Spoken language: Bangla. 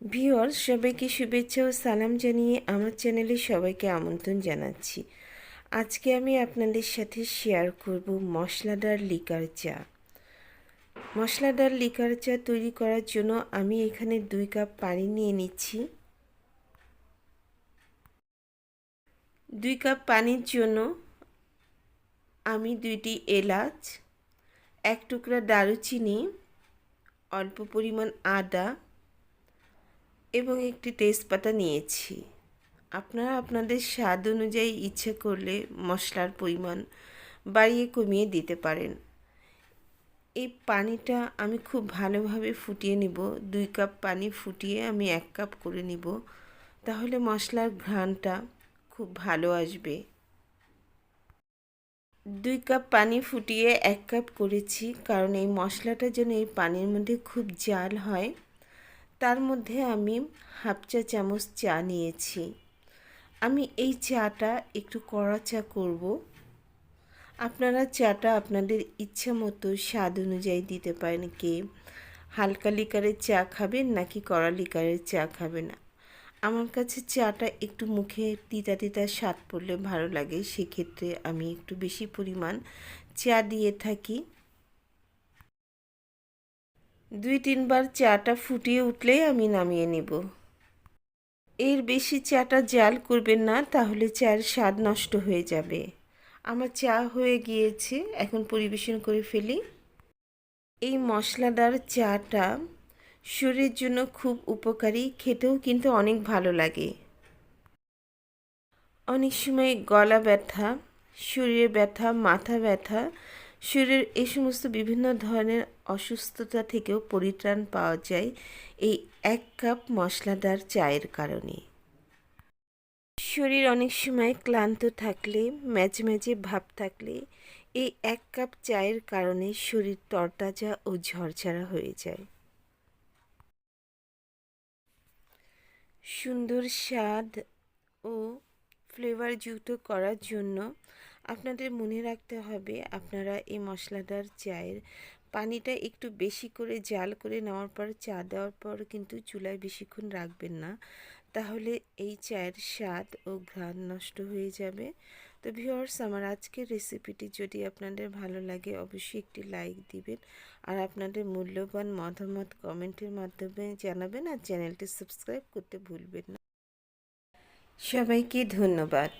ভিওর সবাইকে শুভেচ্ছা ও সালাম জানিয়ে আমার চ্যানেলে সবাইকে আমন্ত্রণ জানাচ্ছি। আজকে আমি আপনাদের সাথে শেয়ার করব মশলাদার লিকার চা। মশলাদার লিকার চা তৈরি করার জন্য আমি এখানে দুই কাপ পানি নিয়ে নিচ্ছি। দুই কাপ পানির জন্য আমি দুইটি এলাচ, এক টুকরা দারুচিনি, অল্প পরিমাণ আদা এবং একটি তেজপাতা নিয়েছি। আপনারা আপনাদের স্বাদ অনুযায়ী ইচ্ছে করলে মশলার পরিমাণ বাড়িয়ে কমিয়ে দিতে পারেন। এই পানিটা আমি খুব ভালোভাবে ফুটিয়ে নিব। দুই কাপ পানি ফুটিয়ে আমি এক কাপ করে নিব। তাহলে মশলার ঘ্রাণটা খুব ভালো আসবে। দুই কাপ পানি ফুটিয়ে এক কাপ করেছি। কারণ এই মশলাটা যেন এই পানির মধ্যে খুব জাল হয়। তার মধ্যে আমি হাফ চা চামচ চা নিয়েছি। আমি এই চাটা একটু কড়া চা করব। আপনারা চাটা আপনাদের ইচ্ছা মতো স্বাদ অনুযায়ী দিতে পারেন। কে হালকা লিকারের চা খাবেন নাকি কড়া লিকারের চা খাবেন? আমার কাছে চাটা একটু মুখে তিতা তিতা স্বাদ পড়লে ভালো লাগে। সেক্ষেত্রে আমি একটু বেশি পরিমাণ চা দিয়ে থাকি। দুই তিনবার চাটা ফুটিয়ে উঠলেই আমি নামিয়ে নেব। এর বেশি চাটা জাল করবেন না, তাহলে চায়ের স্বাদ নষ্ট হয়ে যাবে। আমার চা হয়ে গিয়েছে, এখন পরিবেশন করে ফেলি। এই মশলাদার চাটা শরীরের জন্য খুব উপকারী, খেতেও কিন্তু অনেক ভালো লাগে। অনেক সময় গলা ব্যথা, শরীরে ব্যথা, মাথা ব্যথা শরীরের এই সমস্ত বিভিন্ন ধরনের অসুস্থতা থেকেও পরিত্রাণ পাওয়া যায় এই এক কাপ মশলাদার চায়ের কারণে। শরীর অনেক সময় ক্লান্ত থাকলে ম্যাজে ম্যাজে ভাব থাকলে এই এক কাপ চায়ের কারণে শরীর তরতাজা ও ঝরঝরা হয়ে যায়। সুন্দর স্বাদ ও ফ্লেভারযুক্ত করার জন্য আপনাদের মনে রাখতে হবে, আপনারা এই মশলাদার চায়ের পানিটা একটু বেশি করে জাল করে নেওয়ার পর, চা দেওয়ার পর কিন্তু চুলায় বেশিক্ষণ রাখবেন না। তাহলে এই চায়ের স্বাদ ও ঘ্রাণ নষ্ট হয়ে যাবে। তো ভিওর্স আমার আজকের রেসিপিটি যদি আপনাদের ভালো লাগে, অবশ্যই একটি লাইক দিবেন আর আপনাদের মূল্যবান মতামত কমেন্টের মাধ্যমে জানাবেন আর চ্যানেলটি সাবস্ক্রাইব করতে ভুলবেন না। সবাইকে ধন্যবাদ।